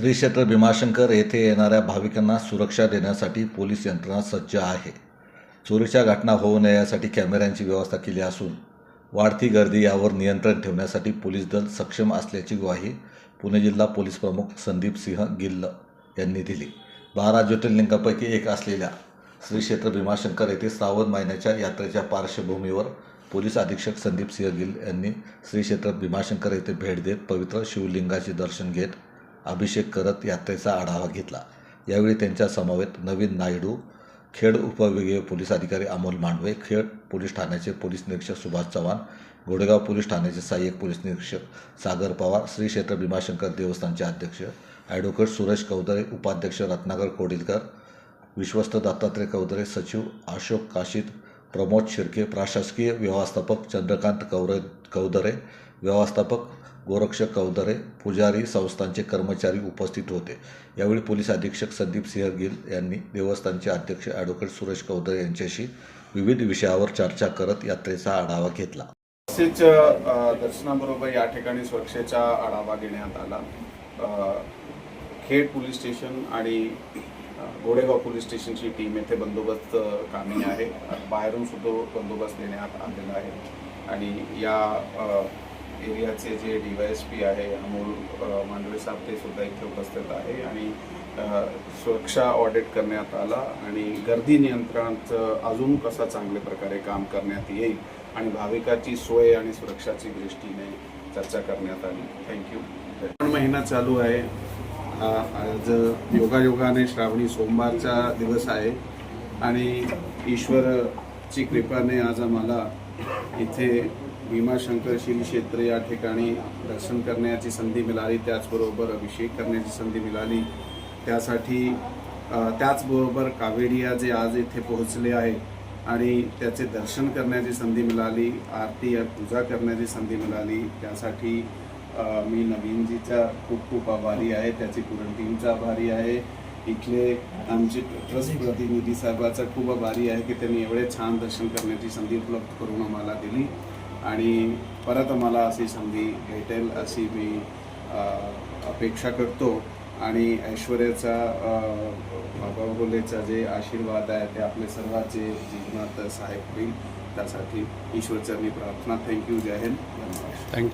श्री क्षेत्र भीमाशंकर येथे येणाऱ्या भाविकांना सुरक्षा देण्यासाठी पोलीस यंत्रणा सज्ज आहे. चोरीच्या घटना होऊ नये यासाठी कॅमेऱ्यांची व्यवस्था केली असून वाढती गर्दी यावर नियंत्रण ठेवण्यासाठी पोलीस दल सक्षम असल्याची ग्वाही पुणे जिल्हा पोलीस प्रमुख संदीप सिंह गिल्ल यांनी दिली. बारा ज्योतिर्लिंगापैकी एक असलेल्या श्री क्षेत्र भीमाशंकर येथे श्रावण महिन्याच्या यात्रेच्या पार्श्वभूमीवर पोलीस अधीक्षक संदीप सिंह गिल यांनी श्री क्षेत्र भीमाशंकर येथे भेट देत पवित्र शिवलिंगाचे दर्शन घेत अभिषेक करत यात्रेचा आढावा घेतला. यावेळी त्यांच्या समवेत नवीन नायडू खेड उपविभागीय पोलीस अधिकारी अमोल मांडवे खेड पोलीस ठाण्याचे पोलीस निरीक्षक सुभाष चव्हाण गोडेगाव पोलीस ठाण्याचे सहाय्यक पोलीस निरीक्षक सागर पवार श्री क्षेत्र भीमाशंकर देवस्थानचे अध्यक्ष ॲडव्होकेट सुरेश कौदरे उपाध्यक्ष रत्नाकर कोडिलकर विश्वस्त दत्तात्रय कौदरे सचिव अशोक काशीद प्रमोद शिर्के प्रशासकीय व्यवस्थापक चंद्रकांत कौर कौदरे व्यवस्थापक गोरक्षक कौदरे पुजारी संस्थांचे कर्मचारी उपस्थित होते. यावेळी पोलीस अधीक्षक संदीप सिंह गिल यांनी देवस्थानचे अध्यक्ष ॲडव्होकेट सुरेश कौदरे यांच्याशी विविध विषयावर चर्चा करत यात्रेचा आढावा घेतला. तसेच दर्शनाबरोबर या ठिकाणी सुरक्षेचा आढावा घेण्यात आला. खेड पोलीस स्टेशन आणि गोडेगाव पोलीस स्टेशनची टीम येथे बंदोबस्त कामी आहे. बाहेरून सुद्धा बंदोबस्त देण्यात आलेला आहे. आणि या एरियाचे जे डी वाय एस पी आहे अमोल मांडवे साहेब ते सुद्धा इथे उपस्थित आहे आणि सुरक्षा ऑडिट करण्यात आला आणि गर्दी नियंत्रणाचं अजून कसा चांगल्या प्रकारे काम करण्यात येईल आणि भाविकाची सोय आणि सुरक्षाची दृष्टीने चर्चा करण्यात आली. थँक्यू पण महिना चालू आहे. हा आज योगायोगाने श्रावणी सोमवारचा दिवस आहे आणि ईश्वरची कृपाने आज आम्हाला इथे भीमाशंकर श्री क्षेत्र या ठिकाणी दर्शन करण्याची संधी मिळाली त्याचबरोबर अभिषेक करण्याची संधी मिळाली. त्यासाठी त्याचबरोबर कावेडिया जे आज इथे पोहोचले आहे आणि त्याचे दर्शन करण्याची संधी मिळाली आरती या पूजा करण्याची संधी मिळाली. त्यासाठी मी नवीनजीचा खूप खूप आभारी आहे त्याची पूर्ण टीमचा आभारी आहे. इथले आमचे ट्रस्ट प्रतिनिधी साहेबाचा खूप आभारी आहे की त्यांनी एवढे छान दर्शन करण्याची संधी उपलब्ध करून आम्हाला दिली. आणि परत मला अशी संधी भेटेल अशी मी अपेक्षा करतो. आणि ऐश्वर्याचा बाबा बोलेचा जे आशीर्वाद आहे ते आपले सर्वांचे जीवनात सहाय्यक होईल त्यासाठी ईश्वरचरणी प्रार्थना. थँक्यू जय हिंद. धन्यवाद. Thank you